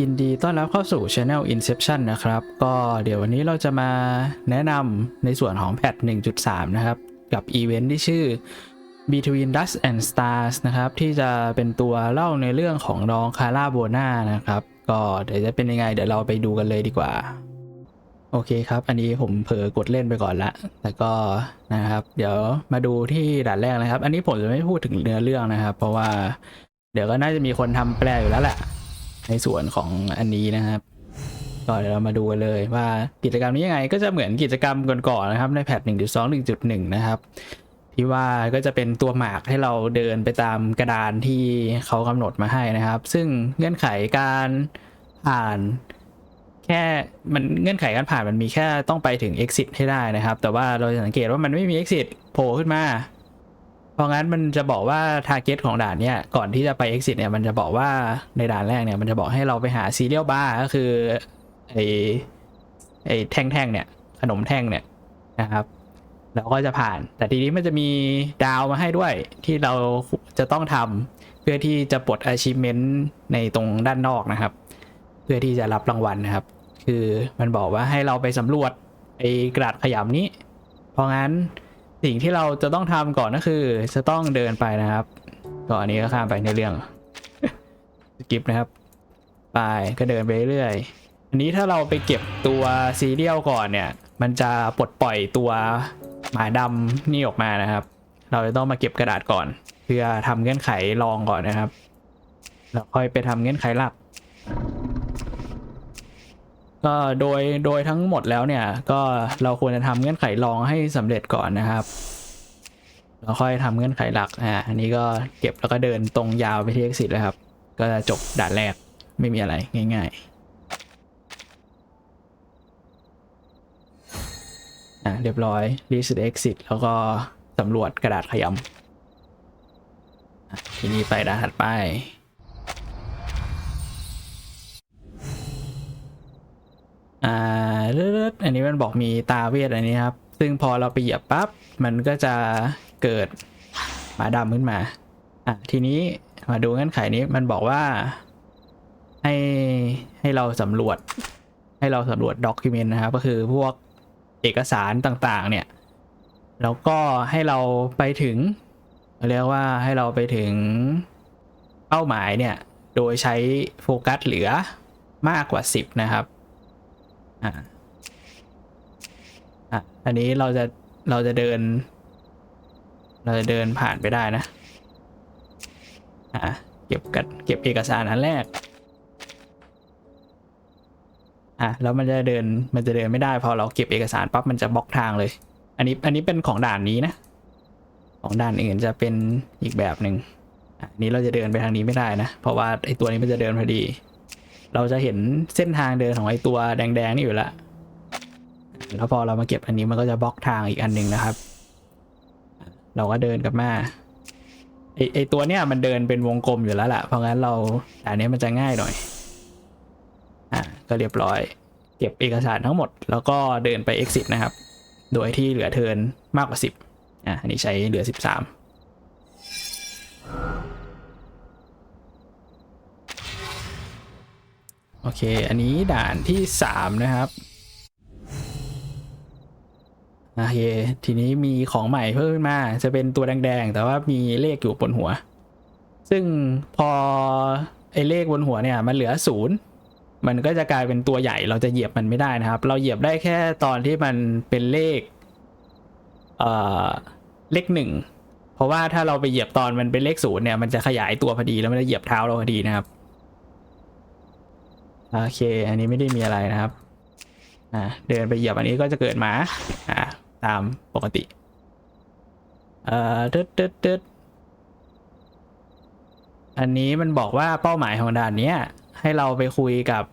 ยินดีต้อนรับเข้าสู่ Channel Inception นะครับ ก็เดี๋ยววันนี้เราจะมาแนะนำในส่วนของแพท 1.3 นะครับ กับอีเวนท์ที่ชื่อ Between Dust and Stars นะครับ ที่จะเป็นตัวเล่าในเรื่องของน้องคาร่าโบนานะครับ ก็เดี๋ยวจะเป็นยังไง เดี๋ยวเราไปดูกันเลยดีกว่า โอเคครับ อันนี้ผมเผลอกดเล่นไปก่อนละแต่ก็นะครับ เดี๋ยวมาดูที่ด่านแรกนะครับ อันนี้ผมจะไม่พูดถึงเนื้อเรื่องนะครับ เพราะว่าเดี๋ยวก็น่าจะมีคนทำแปลอยู่แล้วแหละ ในส่วนของอันนี้นะครับก็เดี๋ยวเรามาดูกันเลยว่ากิจกรรมนี้ยังไงก็จะเหมือนกิจกรรมก่อนๆนะครับในแพท1.2 1.1 นะครับที่ว่าก็จะเป็นตัวหมากให้เราเดินไปตามกระดานที่เขากำหนดมาให้นะครับ ซึ่งเงื่อนไขการผ่าน แค่มันเงื่อนไขการผ่านมันมีแค่ต้องไปถึง exit ให้ได้นะครับ แต่ว่าเราจะสังเกตว่ามันไม่มี exit โผล่ขึ้นมา เพราะงั้นมันจะบอกว่า target ของด่านเนี่ยก่อนที่จะไป exit เนี่ยมันจะบอกว่าในด่านแรกเนี่ยมันจะบอกให้เราไปหา serial bar ก็คือไอไอแท่งๆเนี่ยขนมแท่งเนี่ยนะครับเราก็จะผ่าน แต่ทีนี้มันจะมีดาวมาให้ด้วยที่เราจะต้องทำเพื่อที่จะปลด achievement ในตรงด้านนอกนะครับ เพื่อที่จะรับรางวัลนะครับ คือมันบอกว่าให้เราไปสำรวจไอ้กระดาษขยำนี้ เพราะงั้น สิ่งที่เราจะต้องทำก่อนก็คือ จะต้องเดินไปนะครับก่อนอันนี้ก็ข้ามไปในเรื่องสกิปนะครับ ไปก็เดินไปเรื่อยอันนี้ถ้าเราไปเก็บตัวซีเรียลก่อนเนี่ย มันจะปลดปล่อยตัวหมาดำนี่ออกมานะครับ เราจะต้องมาเก็บกระดาษก่อน เพื่อทำเงื่อนไขรองก่อนนะครับแล้วค่อยไปทำเงื่อนไขหลัก ก็โดยโดยทั้งหมดแล้วเนี่ย ก็เราควรจะทำเงื่อนไขรองให้สำเร็จก่อนนะครับแล้วค่อยทำเงื่อนไขหลักอ่าอันนี้ก็เก็บแล้วก็เดินตรงยาวไปที่ exit เลยครับ ก็จะจบด่านแรกไม่มีอะไรง่ายๆอ่าเรียบร้อย reset exit แล้วก็สำรวจกระดาษขยำทีนี้ไปด่านถัดไป อ่าเลือดอันนี้มันบอกมีตาเวทอันนี้ครับ ซึ่งพอเราไปเหยียบปั๊บ มันก็จะเกิดหมาดำขึ้นมา อะทีนี้มาดูเงื่อนไขนี้มันบอกว่า ให้ให้เราสำรวจ ให้เราสำรวจด็อกิเมนต์นะครับ ก็คือพวกเอกสารต่างๆ เนี่ย แล้วก็ให้เราไปถึง เรียกว่าให้เราไปถึงเป้าหมายเนี่ย โดยใช้โฟกัสเหลือมากกว่า 10 นะครับ อะอะอันนี้เราจะเราจะเดิน เราจะเดินผ่านไปได้นะ อะเก็บกันเก็บเอกสารอันแรก อะแล้วมันจะเดินมันจะเดินไม่ได้พอเราเก็บเอกสารปั๊บมันจะบล็อกทางเลย อันนี้อันนี้เป็นของด่านนี้นะ ของด่านอื่นจะเป็นอีกแบบหนึ่งอะอันนี้เราจะเดินไปทางนี้ไม่ได้นะ เพราะว่าไอตัวนี้มันจะเดินพอดี เราจะเห็นเส้นทางเดินของไอตัวแดงๆนี่อยู่แล้วแล้วพอเรามาเก็บอันนี้มันก็จะบล็อกทางอีกอันหนึ่งนะครับ เราก็เดินกลับมาไอไอตัวเนี้ยมันเดินเป็นวงกลมอยู่แล้วแหละเพราะงั้นเราอันนี้มันจะง่ายหน่อย อะก็เรียบร้อย เก็บเอกสารทั้งหมด แล้วก็เดินไป exit นะครับ โดยที่เหลือเทินมากกว่า 10อะอันนี้ใช้เหลือ 13 โอเค อันนี้ด่านที่สามนะครับโอเคทีนี้มีของใหม่เพิ่มขึ้นมา จะเป็นตัวแดงๆ แต่ว่ามีเลขอยู่บนหัว ซึ่งพอไอเลขบนหัวเนี่ยมันเหลือศูนย์มันก็จะกลายเป็นตัวใหญ่เราจะเหยียบมันไม่ได้นะครับ เราเหยียบได้แค่ตอนที่มันเป็นเลขเอ่อเลขหนึ่งเพราะว่าถ้าเราไปเหยียบตอนมันเป็นเลขศูนย์เนี่ยมันจะขยายตัวพอดีแล้วมันจะเหยียบเท้าเราพอดีนะครับ โอเค อันนี้ไม่ได้มีอะไรนะครับ อ่า เดินไปเหยียบอันนี้ก็จะเกิดหมา อ่า ตามปกติ เอ่อตึ๊ดตึ๊ดตึ๊ดอันนี้มันบอกว่าเป้าหมายของด่านเนี้ยให้เราไปคุยกับ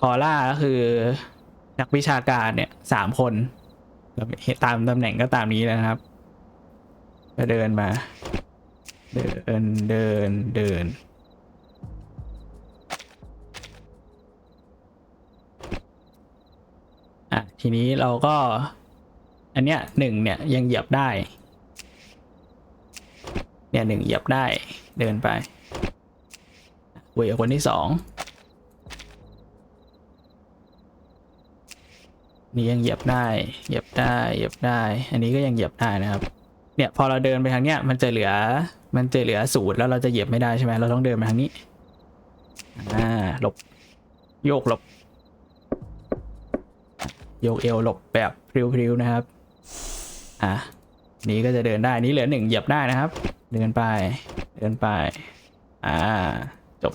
คอล่าก็คือ นักวิชาการเนี่ยสามคนตามตำแหน่งก็ตามนี้แล้วนะครับ ก็เดินมา เดินเดินเดิน อะทีนี้เราก็ อันเนี้ยหนึ่งเนี่ยยังเหยียบได้ เนี่ยหนึ่งเหยียบได้เดินไปเวยคนที่สองนี่ยังเหยียบได้ เหยียบได้ เหยียบได้ อันนี้ก็ยังเหยียบได้นะครับ เนี่ยพอเราเดินไปทางเนี้ยมันจะเหลือ มันจะเหลือสูตรแล้วเราจะเหยียบไม่ได้ใช่ไหมเราต้องเดินไปทางนี้ อ่า หลบ โยกหลบ ยกเอวหลบแบบพริ้วๆนะครับ อะนี้ก็จะเดินได้นี้เหลือหนึ่งเหยียบได้นะครับ เดินไปเดินไป อ่า จบ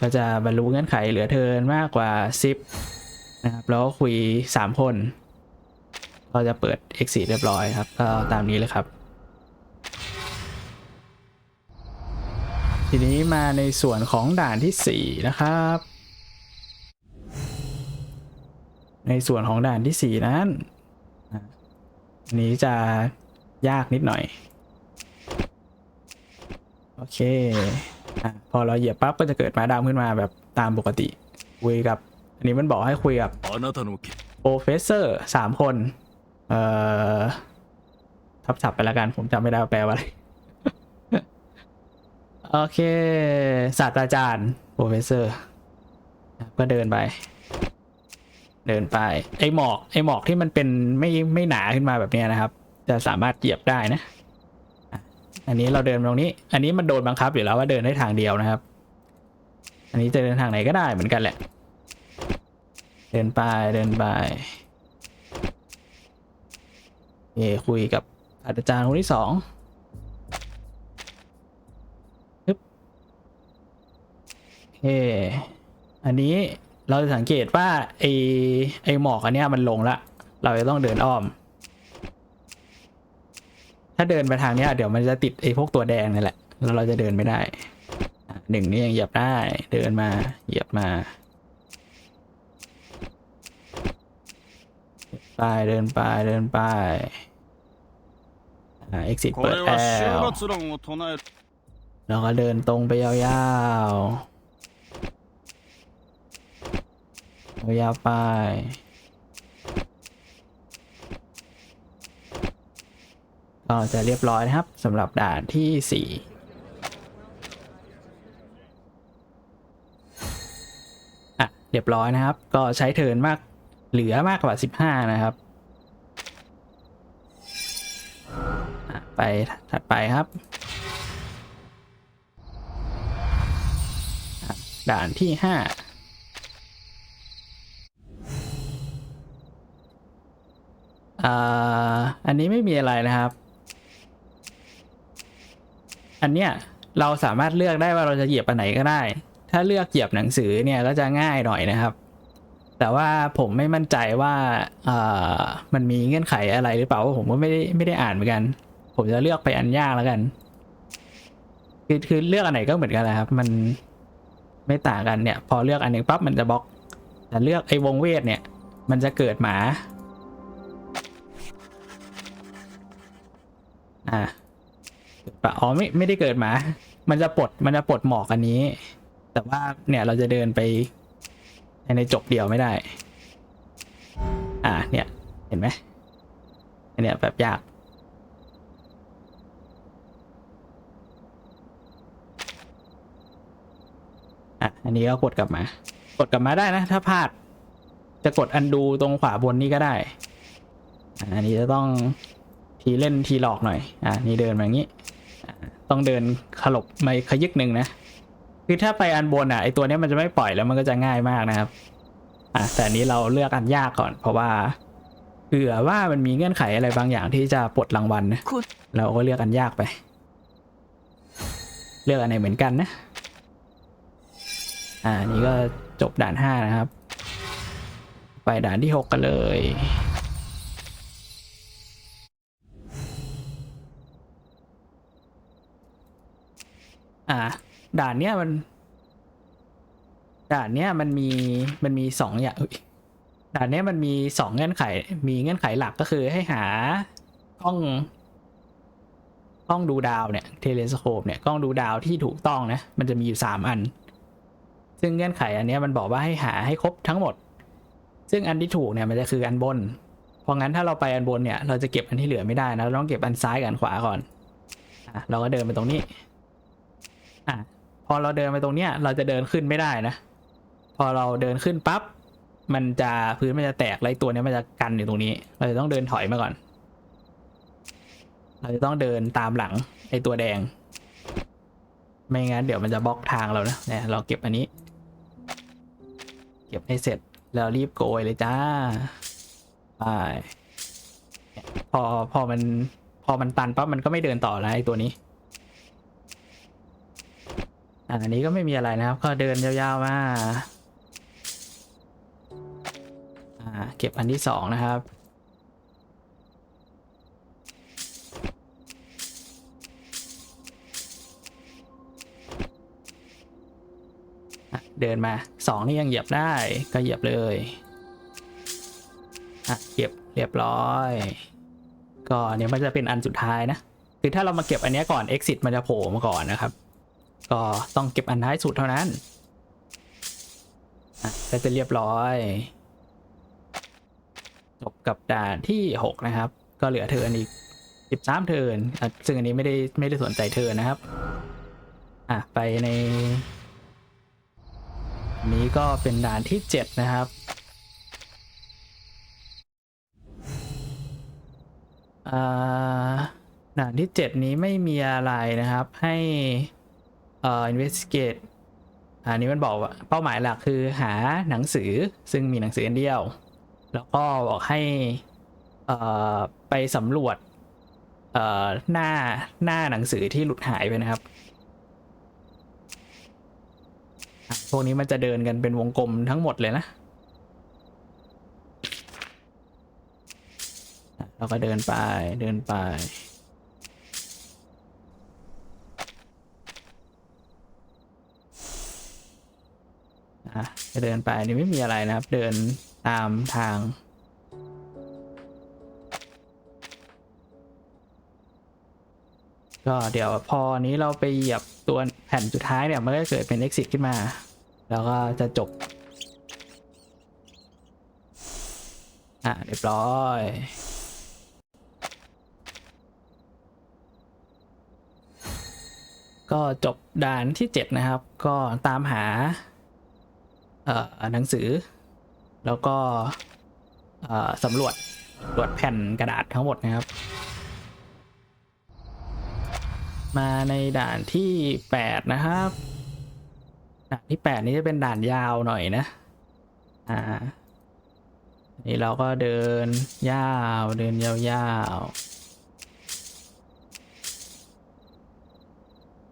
ก็จะบรรลุเงื่อนไขเหลือเทินมากกว่า 10 นะครับ แล้วก็คุย 3 คน ก็จะเปิด exit เรียบร้อยครับ ก็ตามนี้เลยครับ ทีนี้มาในส่วนของด่านทีสี่4 นะครับ ในส่วนของด่านที่ 4 นั้นนี้จะยากนิดหน่อย โอเคอพอเราเหยียบปั๊บก็จะเกิดมาดามขึ้นมาแบบตามปกติ คุยกับ อันนี้มันบอกให้คุยกับโปรเฟเซอร์สามคน เอ่อ ทับศับไปละกัน ผมจำไม่ได้แปลว่าอะไร โอเค ศาสตราจารย์โอเฟเซอร์ ก็เดินไป เดินไปไอหมอกไอหมอกที่มันเป็นไม่ไม่หนาขึ้นมาแบบนี้นะครับ จะสามารถเหยียบได้นะ อันนี้เราเดินตรงนี้ อันนี้มันโดนบังคับอยู่แล้วว่าเดินได้ทางเดียวนะครับ อันนี้จะเดินทางไหนก็ได้เหมือนกันแหละ เดินไปเดินไปเอคุยกับอาจารย์คนที่สองปึ๊บโอเคอันนี้ เราจะสังเกตว่าไอไอหมอกอันเนี้ยมันลงละเราจะต้องเดินอ้อม ถ้าเดินไปทางเนี้ยเดี๋ยวมันจะติดไอพวกตัวแดงนี่แหละแล้วเราจะเดินไม่ได้หนึ่งนี่ยังเหยียบได้เดินมาเหยียบมาไปเดินไปเดินไปอ่า exit เปิดแอลแเราก็เดินตรงไปยาว ยาวไป ก็จะเรียบร้อยนะครับสำหรับด่านที่สี่อะเรียบร้อยนะครับ ก็ใช้เทินมาก เหลือมากกว่า 15 นะครับอะไปถัดไปครับ ด่านที่ 5 อ่าอันนี้ไม่มีอะไรนะครับ อันเนี้ยเราสามารถเลือกได้ว่าเราจะเหยียบอันไหนก็ได้ ถ้าเลือกเหยียบหนังสือเนี่ยก็จะง่ายหน่อยนะครับ แต่ว่าผมไม่มั่นใจว่าอ่ามันมีเงื่อนไขอะไรหรือเปล่าผมก็ไม่ได้ไม่ได้อ่านเหมือนกัน ผมจะเลือกไปอันยากแล้วกัน คือคือเลือกอันไหนก็เหมือนกันแหละครับ มันไม่ต่างกันเนี่ย พอเลือกอันหนึ่งปั๊บมันจะบล็อก แต่เลือกไอ้วงเวทเนี่ย มันจะเกิดหมา อ่าปะอ๋อไม่ไม่ได้เกิดมา มันจะปลดมันจะปลดหมอกอันนี้ แต่ว่าเนี่ยเราจะเดินไป ในจบเดียวไม่ได้ อ่า เนี่ย เห็นไหมอันเนี้ยแบบยากอะอันนี้ก็กดกลับมา กดกลับมาได้นะ ถ้าพลาด จะกดอันดูตรงขวาบนนี่ก็ได้ อันนี้จะต้อง ทีเล่นทีหลอกหน่อย อะนี่เดินมาอย่างนี้ ต้องเดินขลบมาขยึกหนึ่งนะ คือถ้าไปอันบนอะไอตัวนี้มันจะไม่ปล่อยแล้วมันก็จะง่ายมากนะครับ อะแต่นี้เราเลือกอันยากก่อน เพราะว่าเผื่อว่ามันมีเงื่อนไขอะไรบางอย่างที่จะปลดรางวัลนะเราก็เลือกอันยากไป เลือกอันไหนเหมือนกันนะ อ่า นี่ก็จบด่านห้านะครับ ไปด่านที่หกกันเลย อ่า ด่านเนี้ยมัน ด่านเนี้ยมันมีมันมีสองอย่างด่านเนี้ยมันมีสองเงื่อนไข มีเงื่อนไขหลักก็คือให้หากล้องกล้องดูดาวเนี่ยเทเลสโคปเนี่ยกล้องดูดาวที่ถูกต้องนะมันจะมีอยู่สามอัน ซึ่งเงื่อนไขอันเนี้ยมันบอกว่าให้หาให้ครบทั้งหมด ซึ่งอันที่ถูกเนี่ยมันจะคืออันบน เพราะงั้นถ้าเราไปอันบนเนี่ยเราจะเก็บอันที่เหลือไม่ได้นะเราต้องเก็บอันซ้ายกับอันขวาก่อนอเราก็เดินไปตรงนี้ อะพอเราเดินไปตรงเนี้ย เราจะเดินขึ้นไม่ได้นะ พอเราเดินขึ้นปั๊บมันจะพื้นมันจะแตกแล้วไอ้ตัวเนี้ยมันจะกันอยู่ตรงนี้ เราจะต้องเดินถอยมาก่อน เราจะต้องเดินตามหลังไอตัวแดง ไม่งั้นเดี๋ยวมันจะบล็อกทางเรานะเนี่ยเราเก็บอันนี้ เก็บให้เสร็จแล้วรีบโกยเลยจ้าไปพอพอมัน พอมันตันปั๊บมันก็ไม่เดินต่อแล้วไอตัวนี้ อันนี้ก็ไม่มีอะไรนะครับ ก็เดินยาวๆมาอ่าเก็บอันที่สองนะครับเดินมาสองนี่ยังเหยียบได้ก็เหยียบเลยอะเก็บเรียบร้อย ก็อันนี้มันจะเป็นอันสุดท้ายนะ คือถ้าเรามาเก็บอันนี้ก่อน exit มันจะโผล่มาก่อนนะครับ ก็ต้องเก็บอันท้ายสุดเท่านั้นอะก็จะเรียบร้อย จบกับด่านที่ 6 นะครับ ก็เหลือเทินอีก 13 เทินอะซึ่งอันนี้ไม่ได้ไม่ได้สนใจเทินนะครับ อะ ไปในอันนี้ก็เป็นด่านที่ 7 นะครับด่านที่ 7 นี้ไม่มีอะไรนะครับให้ เอ่อ investigate อันนี้มันบอกว่าเป้าหมายหลักคือหาหนังสือซึ่งมีหนังสืออันเดียว แล้วก็บอกให้เอ่อไปสำรวจเอ่อหน้าหน้าหนังสือที่หลุดหายไปนะครับอะพวกนี้มันจะเดินกันเป็นวงกลมทั้งหมดเลยนะเราก็เดินไปเดินไป อะจะเดินไปนี่ไม่มีอะไรนะครับ เดินตามทางก็เดี๋ยวพอนี้เราไปเหยียบตัวแผ่นสุดท้ายเนี่ย มันก็เกิดเป็น exit ขึ้นมา แล้วก็จะจบ อะเรียบร้อย ก็จบด่านที่ 7 นะครับ ก็ตามหา หนังสือ แล้วก็สำรวจตรวจแผ่นกระดาษทั้งหมดนะครับ มาในด่านที่ 8 นะครับ ด่านที่ 8 นี้จะเป็นด่านยาวหน่อยนะ อ่า นี่เราก็เดินยาวเดินยาวๆ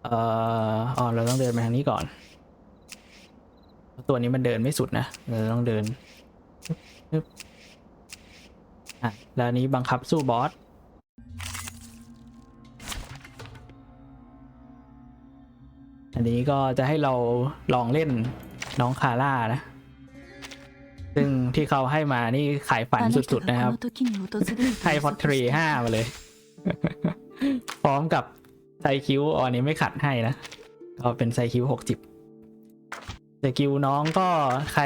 เอ่ออ๋อเราต้องเดินไปทางนี้ก่อน ตัวนี้มันเดินไม่สุดนะเราต้องเดินอะแล้วนี้บังคับสู้บอสอันนี้ก็จะให้เราลองเล่นน้องคาร่านะ ซึ่งที่เขาให้มานี่ขายฝันสุดๆนะครับไทฟพอทรีห้ามาเลย พร้อมกับไซคิวอันนี้ไม่ขัดให้นะ ก็เป็นไซคิวหกสิบ สกิลน้องก็ใคร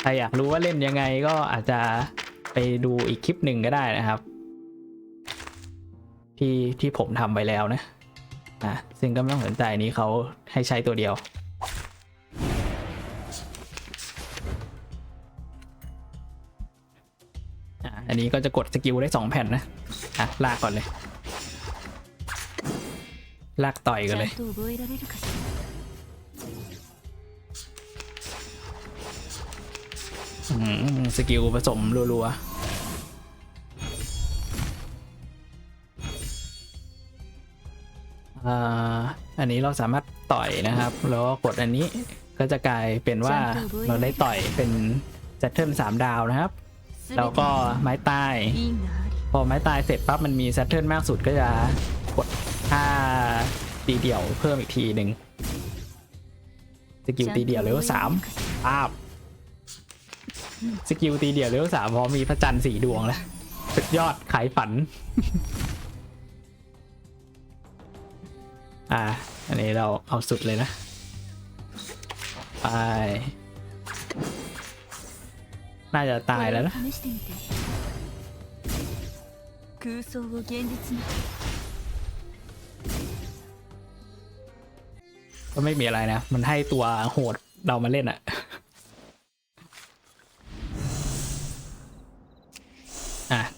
ใครอยากรู้ว่าเล่นยังไงก็อาจจะไปดูอีกคลิปหนึ่งก็ได้นะครับ ที่ที่ผมทำไปแล้วนะนะซึ่งก็ไม่ต้องสนใจนี้เขาให้ใช้ตัวเดียวอันนี้ก็จะกดสกิลได้ 2 แผ่นนะอะลากก่อนเลย ลากต่อยกันเลย สกิลผสมรัวๆอันนี้เราสามารถต่อยนะครับ แล้วกดอันนี้ก็จะกลายเป็นว่าเราได้ต่อยเป็นจัตเทิลสามดาวนะครับแล้วก็ไม้ตาย พอไม้ตายเสร็จปั๊บมันมีซัตเทิลมากสุดก็จะกดค่าตีเดี่ยวเพิ่มอีกทีหนึ่งสกิลตีเดี่ยวเลเวลสามอาบ สกิลตีเดี่ยวเลเวลสามพอมีพระจันทร์สีดวงแล้วสุดยอดขายฝัน อ่า อันนี้เราเอาสุดเลยนะ ไป น่าจะตายแล้วนะ これを試してみて空想を現実に ก็ไม่มีอะไรนะ มันให้ตัวโหด เรามาเล่นอะ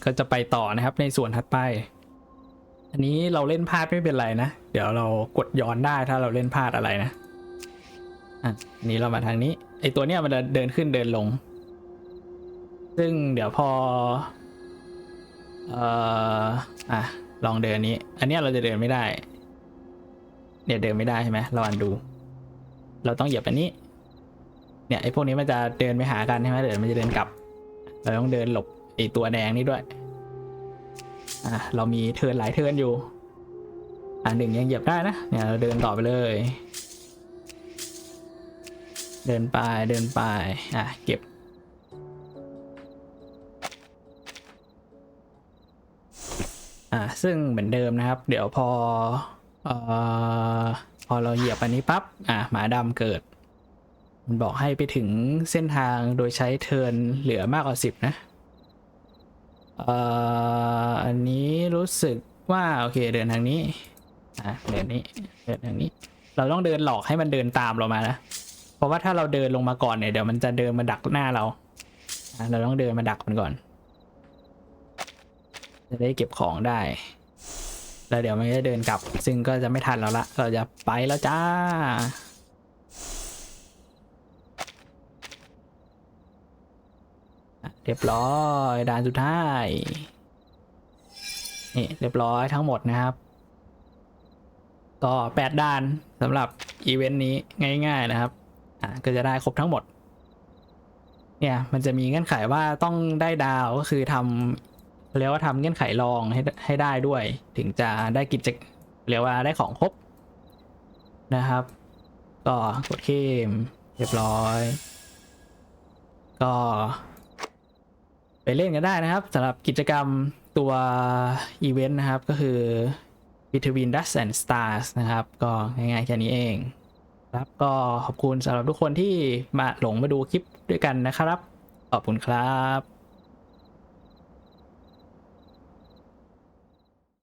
ก็จะไปต่อนะครับในส่วนถัดไป อันนี้เราเล่นพลาดไม่เป็นไรนะ เดี๋ยวเรากดย้อนได้ถ้าเราเล่นพลาดอะไรนะอันนี้เรามาทางนี้ไอตัวเนี้ยมันจะเดินขึ้นเดินลง ซึ่งเดี๋ยวพอเอ่ออะลองเดินนี้ อันเนี้ยเราจะเดินไม่ได้ เนี่ยเดินไม่ได้ใช่ไหมเราอันดู เราต้องเหยียบอันนี้ เนี่ยไอพวกนี้มันจะเดินไปหากันใช่ไหมเดี๋ยวมันจะเดินกลับ เราต้องเดินหลบ ไอตัวแดงนี่ด้วย อะเรามีเทินหลายเทินอยู่ อะหนึ่งยังเหยียบได้นะ เนี่ยเราเดินต่อไปเลย เดินไปเดินไป อะเก็บอ่าซึ่งเหมือนเดิมนะครับ เดี๋ยวพอเอ่อพอเราเหยียบอันนี้ปั๊บอะหมาดำเกิด มันบอกให้ไปถึงเส้นทางโดยใช้เทินเหลือมากกว่าสิบนะ อันนี้รู้สึกว่าโอเคเดินทางนี้อะเดินนี้เดินทางนี้ เราต้องเดินหลอกให้มันเดินตามเรามานะเพราะว่าถ้าเราเดินลงมาก่อนเนี่ยเดี๋ยวมันจะเดินมาดักหน้าเราเราต้องเดินมาดักมันก่อน จะได้เก็บของได้ แล้วเดี๋ยวมันจะเดินกลับ ซึ่งก็จะไม่ทันแล้วละ เราจะไปแล้วจ้า อะ เรียบร้อยด่านสุดท้ายนี่เรียบร้อยทั้งหมดนะครับ ก็แปดด่านสำหรับอีเวนต์นี้ง่าย ๆนะครับอะก็จะได้ครบทั้งหมด เนี่ยมันจะมีเงื่อนไขว่าต้องได้ดาวก็คือทำเรียกว่าทำเงื่อนไขรองให้ให้ได้ด้วย ถึงจะได้กิจเรียกว่าได้ของครบนะครับ ก็กดเข้มเรียบร้อย ก็ ไปเล่นกันได้นะครับสำหรับกิจกรรมตัวอีเวนต์นะครับ ก็คือ Between Dust and Stars นะครับ ก็ง่ายๆแค่นี้เองครับก็ขอบคุณสำหรับทุกคนที่มาหลงมาดูคลิปด้วยกันนะครับ ขอบคุณครับ